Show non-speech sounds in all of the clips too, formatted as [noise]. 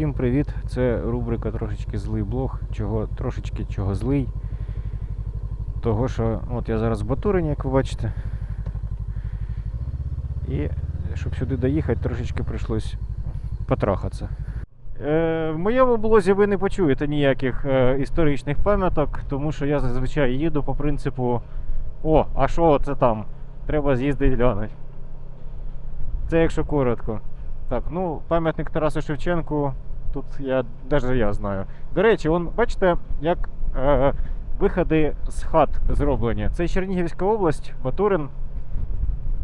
Всім привіт! Це рубрика трошечки злий блог. Чого трошечки чого злий. Того що от я зараз в Батурині, як ви бачите. І щоб сюди доїхати, трошечки прийшлось потрахатися. Е, в моєму блозі ви не почуєте ніяких е, історичних пам'яток, тому що я зазвичай їду по принципу: О, а що це там? Треба з'їздити глянути. Це якщо коротко. Так, ну, пам'ятник Тарасу Шевченку, тут я навіть я знаю. До речі, он, бачите, як е, виходи з хат зроблені. Це Чернігівська область, Батурин.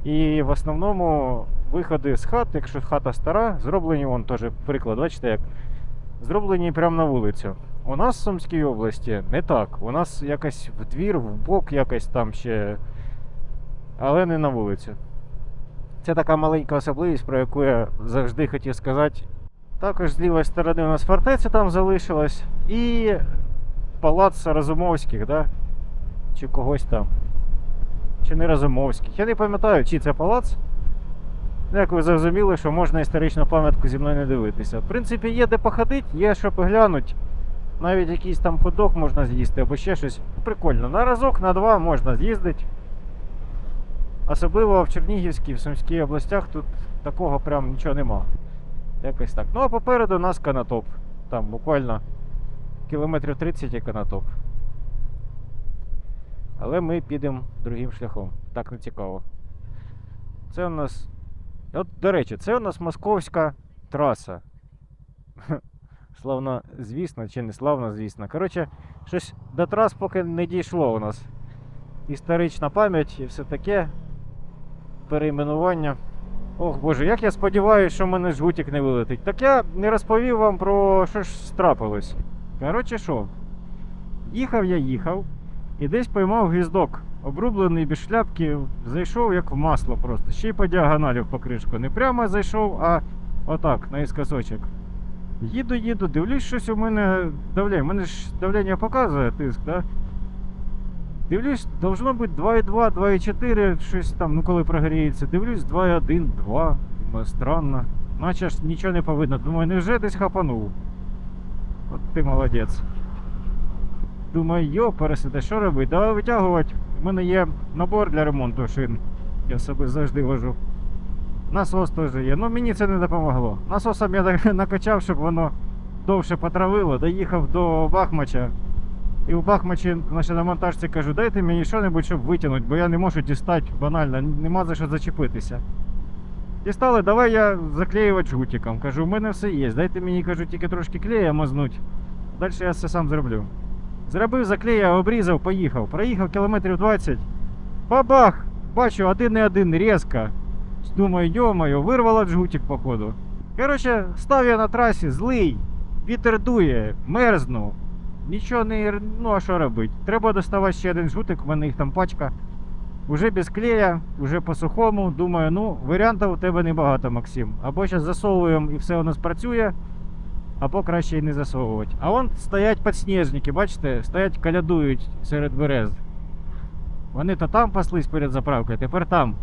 І в основному виходи з хат, якщо хата стара, зроблені, вон теж приклад, бачите, як зроблені прямо на вулицю. У нас в Сумській області не так. У нас якось в двір, в бок, якось там ще, але не на вулицю. Це така маленька особливість, про яку я завжди хотів сказати. Також з лівої сторони у нас фортеця там залишилась. І палац Разумовських, да? Чи когось там. Чи не Разумовських. Я не пам'ятаю, чи це палац. Ну, Як ви зрозуміли, що можна історичну пам'ятку зі мною не дивитися. В принципі, є де походити, є що поглянути. Навіть якийсь там ходок можна з'їсти або ще щось. Прикольно. На разок, на два можна з'їздити. Особливо в Чернігівській, в Сумській областях тут такого прям нічого нема. Якось так. Ну а попереду у нас канатоп. Там буквально кілометрів 30 і канатоп. Але ми підемо другим шляхом. Так не цікаво. Це у нас. От, до речі, це у нас московська траса. [laughs] Славно, звісно, чи не славно, звісно. Коротше, щось до трас поки не дійшло у нас. Історична пам'ять і все таке перейменування. Ох боже, як я сподіваюся, що в мене жгутик не вилетить. Так я не розповів вам про що ж трапилось. Коротше що, їхав я їхав і десь поймав гвіздок. Обрублений без шляпки, зайшов як в масло просто. Ще й по діагоналі в покришку. Не прямо зайшов, а отак, наіскосочок. Їду, їду, дивлюсь, щось у мене давлення. У мене ж давлення показує тиск? Да? Дивлюсь, должно бути 2,2, 2,4, щось там, ну коли прогріється. Дивлюсь 2,1, 2. Думаю, странно. Наче ж нічого не повинно. Думаю, невже десь хапанув. От ти молодець. Думаю, йо, пересиде, що робити? Давай витягувати. У мене є набор для ремонту шин. Я собі завжди вожу. Насос теж є. Ну мені це не допомогло. Насосом я [laughs] накачав, щоб воно довше потравило. Доїхав до Бахмача. І в Бахмачі на монтажці кажу, дайте мені що-небудь, щоб витягнути, бо я не можу дістати банально, нема за що зачепитися. Дістали, давай я заклеювати жгутиком. Кажу, у мене все є. Дайте мені, кажу, тільки трошки клея мазнуть. Далі я все сам зроблю. Зробив, заклеїв, обрізав, поїхав. Проїхав кілометрів 20. Бабах! Бачу, один і один різко. Думаю, йо-моє, вирвало жгутик, походу. Коротше, став я на трасі, злий, вітер дує, мерзну. Нічого не. Ну а що робити? Треба доставати ще один жгутик, в мене їх там пачка. Уже без клея, уже по сухому. Думаю, ну, варіантів у тебе небагато, Максим. Або зараз засовуємо і все у нас працює, або краще і не засовувати. А вон стоять підсніжники, бачите, стоять калядують серед берез. Вони то там паслись перед заправкою, тепер там.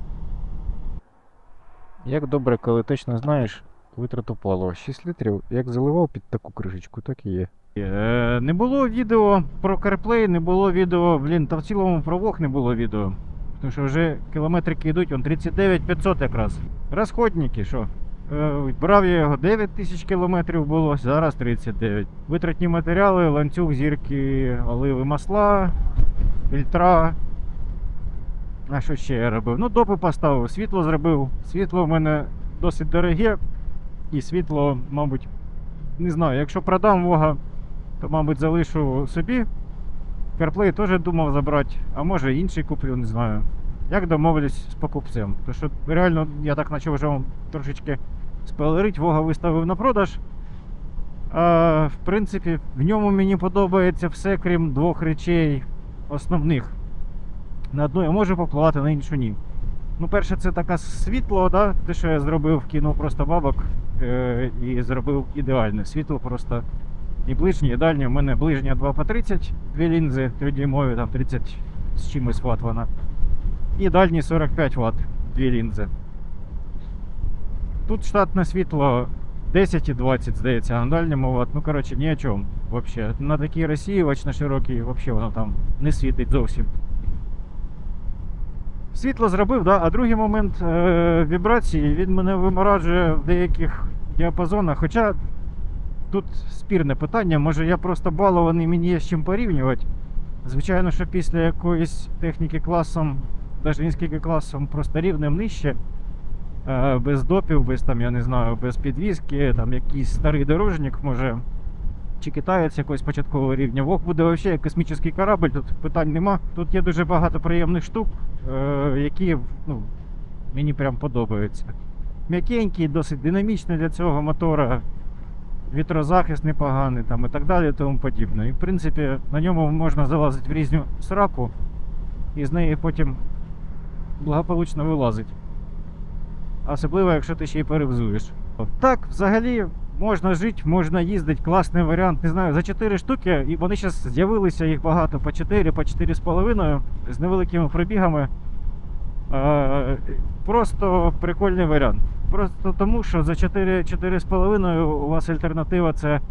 Як добре, коли точно знаєш витрату палива. 6 літрів, як заливав під таку кришечку, так і є. Е, не було відео про CarPlay, не було відео, блін, та в цілому про Вог не було відео. Тому що вже кілометрики йдуть, он 39 500 якраз. Розходники, що? Е, брав я його 9 тисяч кілометрів було, зараз 39. Витратні матеріали, ланцюг, зірки, оливи масла, фільтра. А що ще я робив? Ну, допи поставив, світло зробив. Світло в мене досить дороге. І світло, мабуть, не знаю, якщо продам вога, то, мабуть, залишу собі. CarPlay теж думав забрати, а може інший куплю, не знаю. Як домовились з покупцем. Тому що реально я так почав вже трошечки спойлерить, Вога виставив на продаж. А, в принципі, в ньому мені подобається все, крім двох речей основних. На одну я можу попливати, на іншу ні. Ну, перше, це таке світло, да? те, що я зробив, кинув просто бабок е- і зробив ідеальне світло просто. І ближнє, і дальнє. У мене ближня 2 по 30, дві лінзи, 3-дюймові, там 30 з чимось ватт вона. І дальні 45 Вт, дві лінзи. Тут штатне світло 10 і 20, здається, а на дальньому, от, ну коротше, ні о чому. Вообще. На такій розсіювач на широкий, вообще воно там не світить зовсім. Світло зробив, да? а другий момент е- вібрації він мене виморажує в деяких діапазонах. Хоча тут спірне питання, може я просто балований, мені є з чим порівнювати. Звичайно, що після якоїсь техніки класом, навіть не класом, просто рівнем нижче, е, без допів, без там, я не знаю, без підвіски, там якийсь старий дорожник, може, чи китаєць якогось початкового рівня. Вог буде взагалі як космічний корабль, тут питань нема. Тут є дуже багато приємних штук, е, які ну, мені прям подобаються. М'якенький, досить динамічний для цього мотора вітрозахист непоганий там, і так далі, і тому подібне. І в принципі на ньому можна залазити в різну сраку і з неї потім благополучно вилазить. Особливо, якщо ти ще й перевзуєш. Так, взагалі можна жити, можна їздити, класний варіант. Не знаю, за 4 штуки, і вони зараз з'явилися їх багато по 4, по 4,5 з невеликими пробігами. Е, Просто прикольний варіант. Просто тому, що за 4 4,5 у вас альтернатива це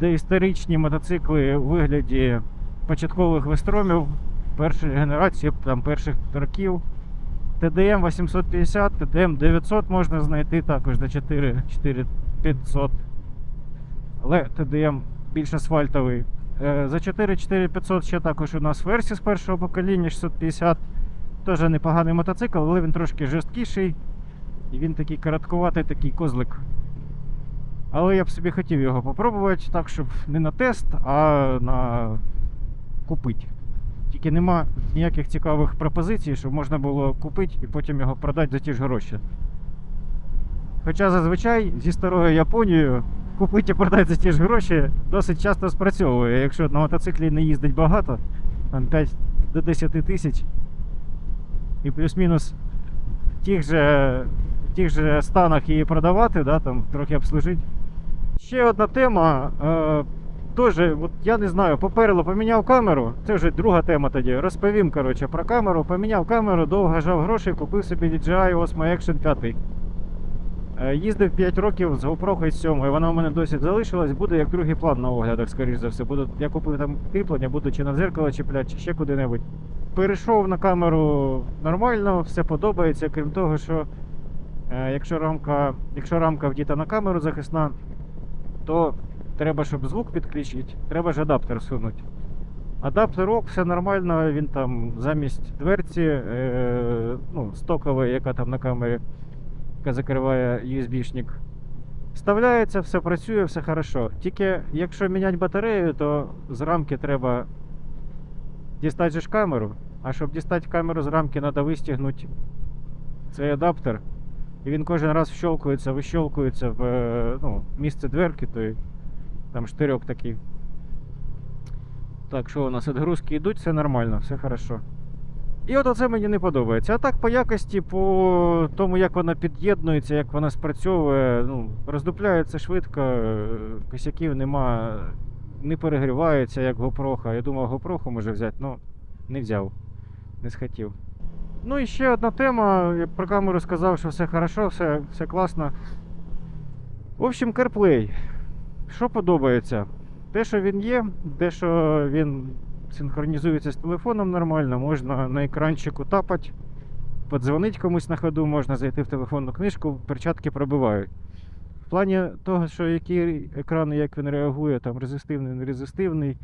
доісторичні мотоцикли у вигляді початкових вестромів першої генерації, там перших років. ТДМ 850, ТДМ 900 можна знайти також за 4 4500. Але ТДМ більш асфальтовий. Е, За 4 4500 ще також у нас версія з першого покоління 650. Теж непоганий мотоцикл, але він трошки жорсткіший. І він такий короткуватий, такий козлик. Але я б собі хотів його попробувати так, щоб не на тест, а на купити. Тільки нема ніяких цікавих пропозицій, щоб можна було купити і потім його продати за ті ж гроші. Хоча зазвичай зі старою Японією купити і продати за ті ж гроші досить часто спрацьовує. Якщо на мотоциклі не їздить багато, там 5 до 10 тисяч, і плюс-мінус тих же, тих же станах її продавати, да, там, трохи обслужити. Ще одна тема. Е, Теж, от я не знаю, попереду поміняв камеру. Це вже друга тема тоді. Розповім коротше, про камеру. Поміняв камеру, довго жав гроші, купив собі DJI Osmo Action 5. Е, Їздив 5 років з GoPro 7, вона у мене досі залишилась, буде як другий план на оглядах, скоріш за все. Буду, я купив там кріплення, буду чи на дзеркало чіпляти, чи ще куди-небудь. Перейшов на камеру нормально, все подобається, крім того, що якщо рамка, якщо рамка вдіта на камеру захисна, то треба, щоб звук підключити, треба ж адаптер сунути. Адаптер ок, все нормально, він там замість дверці, е, ну, стокової, яка там на камері, яка закриває USB-шник. Вставляється, все працює, все хорошо. Тільки якщо міняти батарею, то з рамки треба дістати ж камеру. А щоб дістати камеру з рамки, треба вистігнути цей адаптер. І він кожен раз вщолкується, вищолкується в е, ну, місце дверки, той там штирьок такий. Так, що у нас відгрузки йдуть, все нормально, все хорошо. І от оце мені не подобається. А так по якості, по тому, як вона під'єднується, як вона спрацьовує, ну, роздупляється швидко, е, косяків нема, не перегрівається, як GoPro. Я думав, GoPro може взяти, але не взяв, не схотів. Ну і ще одна тема. Про камеру сказав, що все хорошо, все, все класно. В общем, CarPlay. Що подобається? Те, що він є, те, що він синхронізується з телефоном нормально, можна на екранчику тапати, подзвонити комусь на ходу, можна зайти в телефонну книжку, перчатки пробивають. В плані того, що який екран, як він реагує, там резистивний, нерезистивний,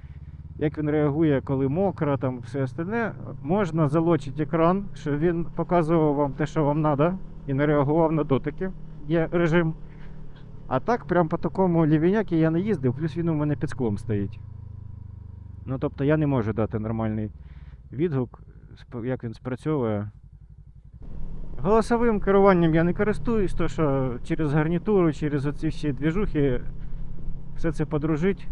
як він реагує, коли мокро, там все остальне, можна залочити екран, щоб він показував вам те, що вам треба, і не реагував на дотики. Є режим. А так, прям по такому лівінякі я не їздив, плюс він у мене під склом стоїть. Ну тобто я не можу дати нормальний відгук, як він спрацьовує. Голосовим керуванням я не користуюсь, то що через гарнітуру, через оці всі двіжухи все це подружить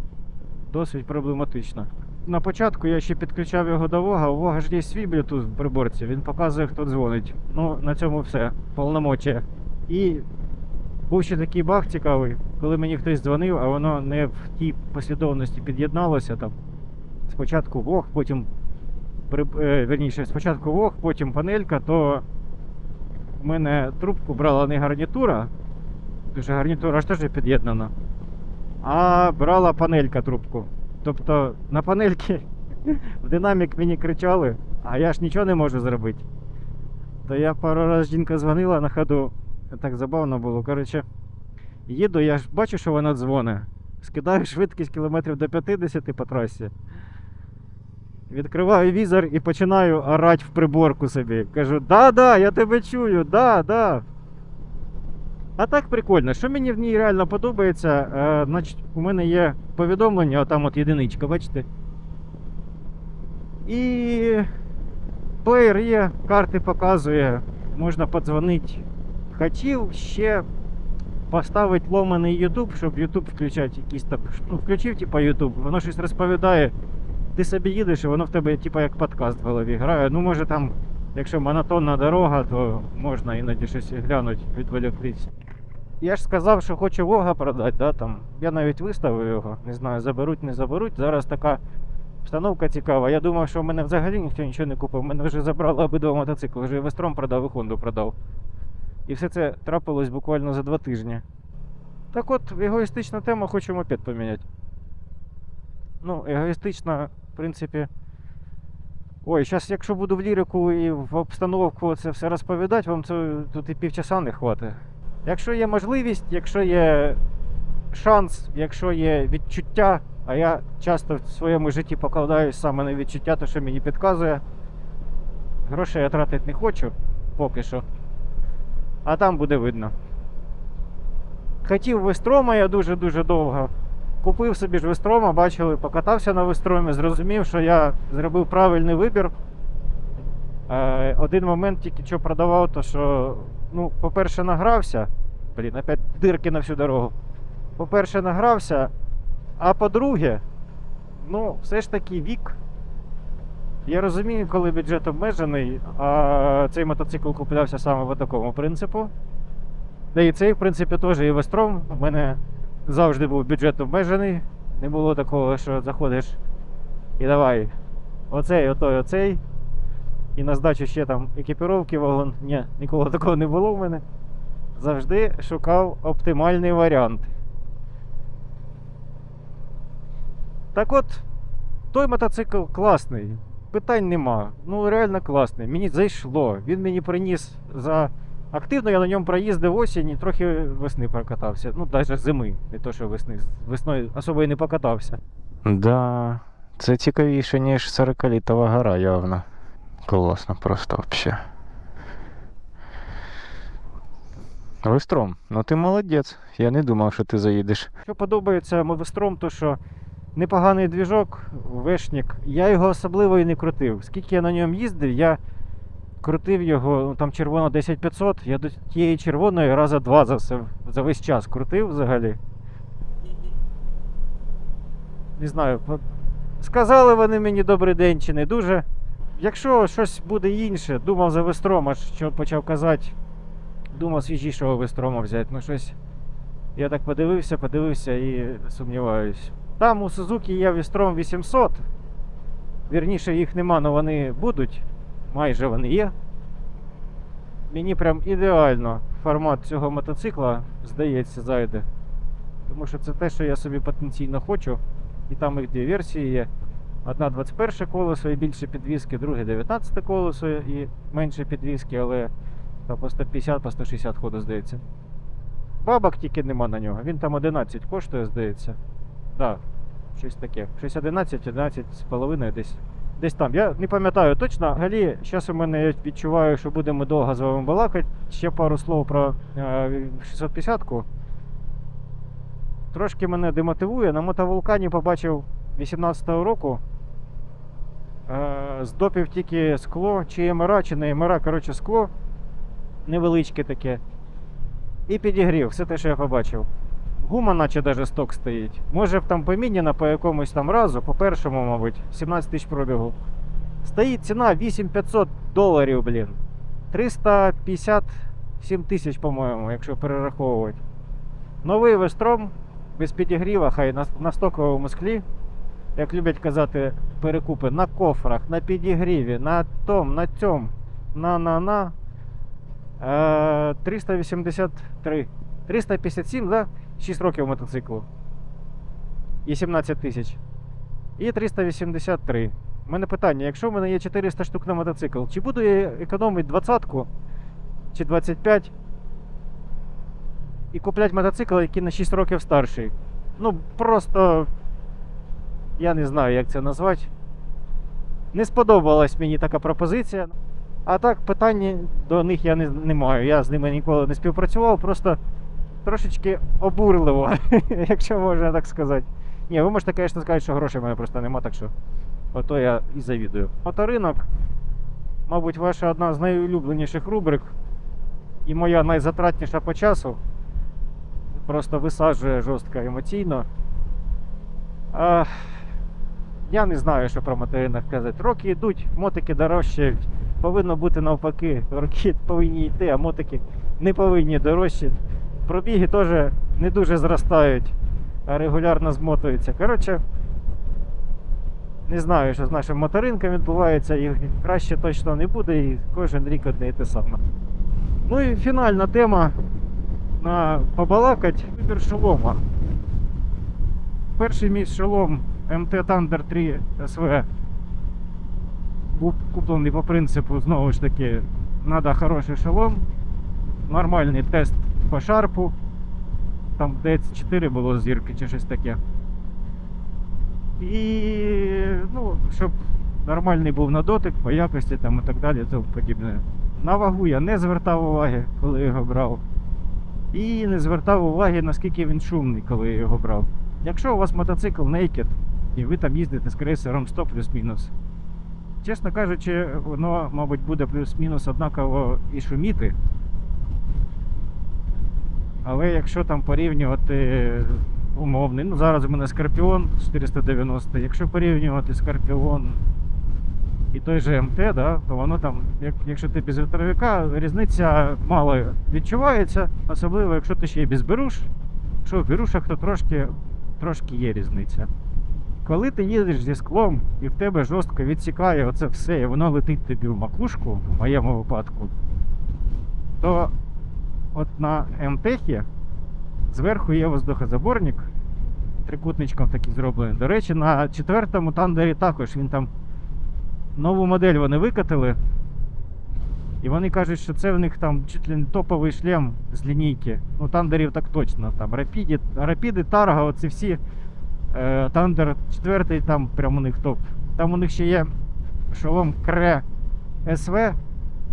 досить проблематично. На початку я ще підключав його до Вога, у Вога ж є свій Bluetooth в приборці, він показує, хто дзвонить. Ну, на цьому все, повномочія. І був ще такий баг цікавий, коли мені хтось дзвонив, а воно не в тій послідовності під'єдналося там. Спочатку Вог, потім е, верніше, спочатку Вог, потім панелька, то в мене трубку брала не гарнітура, Дуже гарнітура ж теж під'єднана. А брала панелька трубку. Тобто на панельки [laughs] в динамік мені кричали, а я ж нічого не можу зробити. То я пару разів жінка дзвонила на ходу. Так забавно було. Коротше, їду, я ж бачу, що вона дзвонить. Скидаю швидкість кілометрів до 50 по трасі. Відкриваю візор і починаю орати в приборку собі. Кажу, да-да, я тебе чую, да, да. А так прикольно. Що мені в ній реально подобається, е, значить, у мене є повідомлення, отам от єдиничка, бачите? І плеєр є, карти показує, можна подзвонити. Хотів ще поставити ломаний YouTube, щоб YouTube включати якісь там. Ну, включив, типа YouTube, воно щось розповідає. Ти собі їдеш, і воно в тебе, типа, як подкаст в голові грає. Ну, може там, якщо монотонна дорога, то можна іноді щось глянути, відволіктись. Я ж сказав, що хочу Вога продати, да, там. Я навіть виставив його, не знаю, заберуть, не заберуть. Зараз така обстановка цікава. Я думав, що в мене взагалі ніхто нічого не купив. Мене вже забрали обидва мотоцикли, вже і Вестром продав, і Хонду продав. І все це трапилось буквально за два тижні. Так от, егоїстична тема, хочу мопед поміняти. Ну, егоїстична, в принципі. Ой, зараз, якщо буду в лірику і в обстановку це все розповідати, вам це тут і півчаса не хватить. Якщо є можливість, якщо є шанс, якщо є відчуття, а я часто в своєму житті покладаюсь саме на відчуття, то що мені підказує. Грошей я тратити не хочу поки що. А там буде видно. Хотів Вестрома я дуже-дуже довго. Купив собі ж Вестрома, бачили, покатався на Вестромі, зрозумів, що я зробив правильний вибір. Е, один момент тільки що продавав, то що, ну, по-перше, награвся. Блін, опять дирки на всю дорогу. По-перше, награвся, а по-друге, ну, все ж таки вік. Я розумію, коли бюджет обмежений, а цей мотоцикл куплявся саме по такому принципу. Да і цей, в принципі, теж і Вестром. У мене завжди був бюджет обмежений. Не було такого, що заходиш і давай. Оцей, отой, оцей. І на здачу ще там екіпіровки вагон. Ні, ніколи такого не було в мене. Завжди шукав оптимальний варіант. Так от, той мотоцикл класний. Питань нема. Ну реально класний. Мені зайшло. Він мені приніс за. Активно я на ньому проїздив осінь і трохи весни прокатався. Ну, навіть зими, не то, що весни. Весною особо і не покатався. Да, це цікавіше, ніж 40-літова гора, явно. Класно, просто взагалі. Вестром, ну ти молодець. Я не думав, що ти заїдеш. Що подобається Вестром, то що непоганий двіжок, вешник. Я його особливо і не крутив. Скільки я на ньому їздив, я крутив його, ну там червона 10500, я до тієї червоної раза два за, все, за весь час крутив взагалі. Не знаю, сказали вони мені добрий день чи не дуже. Якщо щось буде інше, думав за Вестрома, що почав казати, думав свіжішого Вестрома взяти. Ну щось. Я так подивився, подивився і сумніваюсь. Там у Сузуки є Вестром 800. Вірніше їх нема, але вони будуть. Майже вони є. Мені прям ідеально формат цього мотоцикла, здається, зайде. Тому що це те, що я собі потенційно хочу. І там їх дві версії є. Одна 21 колесо і більше підвіски, друге 19 колесо і менше підвіски, але по 150, по 160 ходу, здається. Бабок тільки нема на нього. Він там 11 коштує, здається. Так, да, щось таке. Щось 11, 11 з половиною десь. Десь там. Я не пам'ятаю точно. Взагалі, зараз у мене відчуваю, що будемо довго з вами балакати. Ще пару слов про е, 650-ку. Трошки мене демотивує. На мотовулкані побачив 18-го року. Е, здопів тільки скло, чи МРА, чи не МРА, коротше, скло невеличке таке. І підігрів, все те, що я побачив. Гума, наче даже сток стоїть. Може там поміняна по якомусь там разу, по першому, мабуть, 17 тисяч пробігу. Стоїть ціна 8500 доларів, блін. 357 тисяч, по-моєму, якщо перераховувати. Новий Вестром без підігріва, хай на, на стоковому склі. Як люблять казати, перекупи на кофрах, на підігріві, на том, на цьому, на на на. Е, 383 357, да? 6 років мотоциклу. І 17 тисяч. І 383. У мене питання: якщо в мене є 400 штук на мотоцикл, чи буду я економити 20 чи 25 і купляти мотоцикл, який на 6 років старший? Ну, просто. Я не знаю, як це назвати. Не сподобалась мені така пропозиція. А так, питань до них я не, не маю. Я з ними ніколи не співпрацював, просто трошечки обурливо, [laughs] якщо можна так сказати. Ні, ви можете, звісно, сказати, що грошей в мене просто нема, так що ото я і завідую. Моторинок, мабуть, ваша одна з найулюбленіших рубрик і моя найзатратніша по часу. Просто висаджує жорстко емоційно. А, я не знаю, що про моторинок казати. Роки йдуть, мотики дорожчають. Повинно бути навпаки. Роки [laughs] повинні йти, а мотики не повинні дорожчати. Пробіги теж не дуже зростають, а регулярно змотуються. Коротше, не знаю, що з нашим моторинком відбувається, і краще точно не буде, і кожен рік одне і те саме. Ну і фінальна тема на побалакать вибір шолома. Перший мій шолом МТ Thunder 3 СВ був куплений по принципу, знову ж таки, треба хороший шолом, нормальний тест по шарпу. Там десь 4 було зірки чи щось таке. І ну, щоб нормальний був на дотик, по якості там і так далі, тому подібне. На вагу я не звертав уваги, коли його брав. І не звертав уваги, наскільки він шумний, коли я його брав. Якщо у вас мотоцикл Naked, і ви там їздите з крейсером 100 плюс-мінус. Чесно кажучи, воно, мабуть, буде плюс-мінус однаково і шуміти. Але якщо там порівнювати умовний, ну зараз у мене Скорпіон 490, якщо порівнювати Скорпіон і той же МТ, да, то воно там, як, якщо ти без вітровика, різниця мало відчувається, особливо якщо ти ще й без беруш. Якщо в берушах, то трошки, трошки є різниця. Коли ти їдеш зі склом і в тебе жорстко відсікає оце все, і воно летить тобі в макушку, в моєму випадку, то от на МТХі зверху є воздухозаборник, трикутничком такий зроблений. До речі, на четвертому тандері також він там нову модель вони викатили. І вони кажуть, що це в них там чуть ли не топовий шлем з лінійки. Ну, тандерів так точно. Там Рапіди, Тарга, оці всі. Е, Тандер 4 там прям у них топ. Там у них ще є шолом Кре СВ.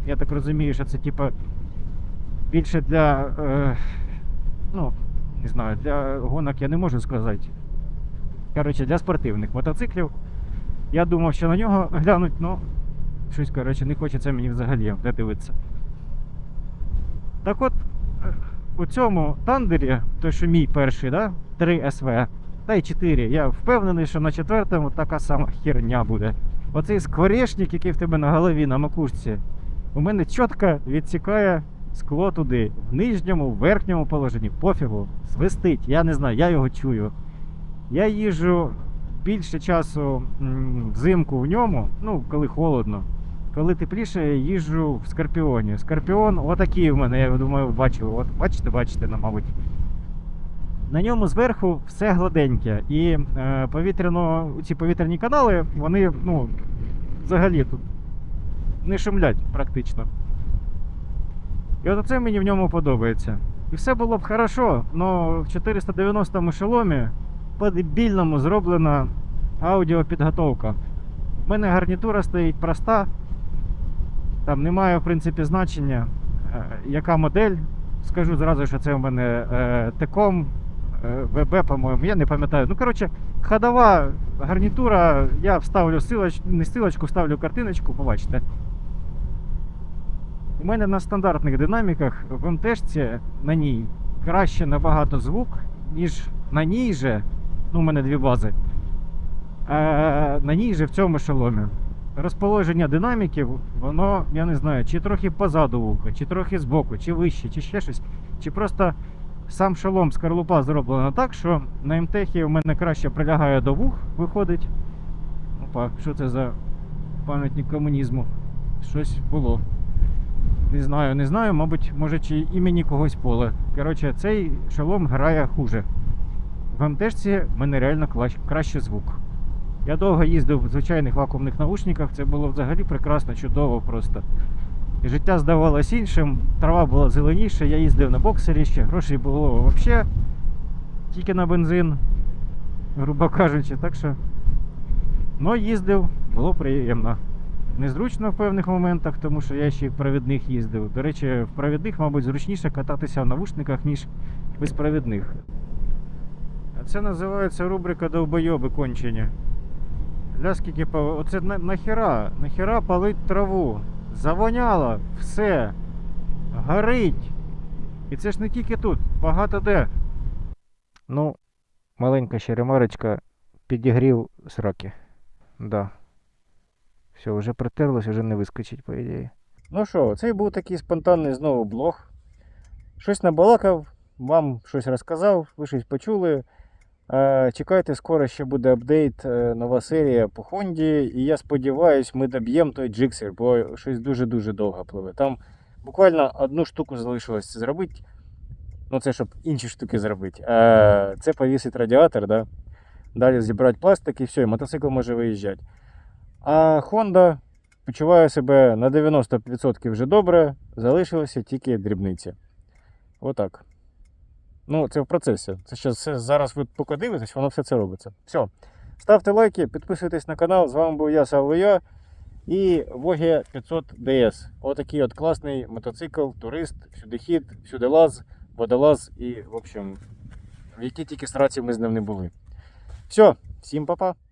Я так розумію, що це типа більше для. Е, ну, не знаю, для гонок я не можу сказати. Коротше, для спортивних мотоциклів. Я думав, що на нього глянуть, ну щось, коротше, не хочеться мені взагалі дивитися. Так от, е, у цьому тандері, той, що мій перший, да? 3 СВ, та й 4, я впевнений, що на четвертому така сама херня буде. Оцей скворечник, який в тебе на голові, на макушці, у мене чітко відсікає скло туди, в нижньому, в верхньому положенні, пофігу, свистить, я не знаю, я його чую. Я їжджу більше часу взимку в ньому, ну, коли холодно. Коли тепліше, я їжджу в Скорпіоні. Скорпіон отакий в мене, я думаю, бачив. От бачите, бачите, ну, мабуть. На ньому зверху все гладеньке. І е, повітряно, ці повітряні канали, вони ну, взагалі тут не шумлять практично. І от це мені в ньому подобається. І все було б хорошо, але в 490 му шоломі по дебільному зроблена аудіопідготовка. У мене гарнітура стоїть проста. Там немає, в принципі, значення, е, яка модель. Скажу зразу, що це у мене е, Теком ВБ, по-моєму, я не пам'ятаю. Ну, коротше, ходова гарнітура, я вставлю силоч... не силочку, вставлю картиночку, побачите. У мене на стандартних динаміках в МТшці на ній краще набагато звук, ніж на ній же. Ну, у мене дві бази. Е, на ній же в цьому шоломі. Розположення динаміків, воно, я не знаю, чи трохи позаду вуха, чи трохи збоку, чи вище, чи ще щось. Чи просто сам шолом скорлупа зроблена так, що на МТХі у мене краще прилягає до вух, виходить. Опа, що це за пам'ятник комунізму? Щось було. Не знаю, не знаю, мабуть, може чи імені когось поле. Коротше, цей шолом грає хуже. В МТшці в мене реально краще звук. Я довго їздив в звичайних вакуумних наушниках, це було взагалі прекрасно, чудово просто. Життя здавалось іншим, трава була зеленіша, я їздив на боксері ще, грошей було взагалі тільки на бензин, грубо кажучи, так що. Ну, їздив, було приємно. Незручно в певних моментах, тому що я ще й в провідних їздив. До речі, в провідних, мабуть, зручніше кататися в навушниках, ніж без провідних. А це називається рубрика довбойоби кончені. Ля скільки. Оце на... нахера? Нахера палить траву. Завоняло, все. Горить. І це ж не тільки тут, багато де. Ну, маленька ще ремарочка, підігрів сраки. Да. Все, вже притерлось, вже не вискочить, по ідеї. Ну що, цей був такий спонтанний знову блог. Щось набалакав, вам щось розказав, ви щось почули. Е, Чекайте, скоро ще буде апдейт, е, нова серія по Хонді. І я сподіваюся, ми доб'ємо той джиксер, бо щось дуже-дуже довго пливе. Там буквально одну штуку залишилось зробити. Ну, це щоб інші штуки зробити. Е, Це повісить радіатор, да? далі зібрати пластик і все, і мотоцикл може виїжджати. А Honda почуває себе на 90% вже добре, залишилися тільки дрібниці. Отак. Ну, це в процесі. Це ще все, зараз ви поки дивитесь, воно все це робиться. Все. Ставте лайки, підписуйтесь на канал. З вами був я, Савойо і Vogue 500 DS. Отакий от класний мотоцикл, турист, всюди хід, всюди лаз, водолаз і, в общем, в якій тільки страці ми з ним не були. Все, всім па-па.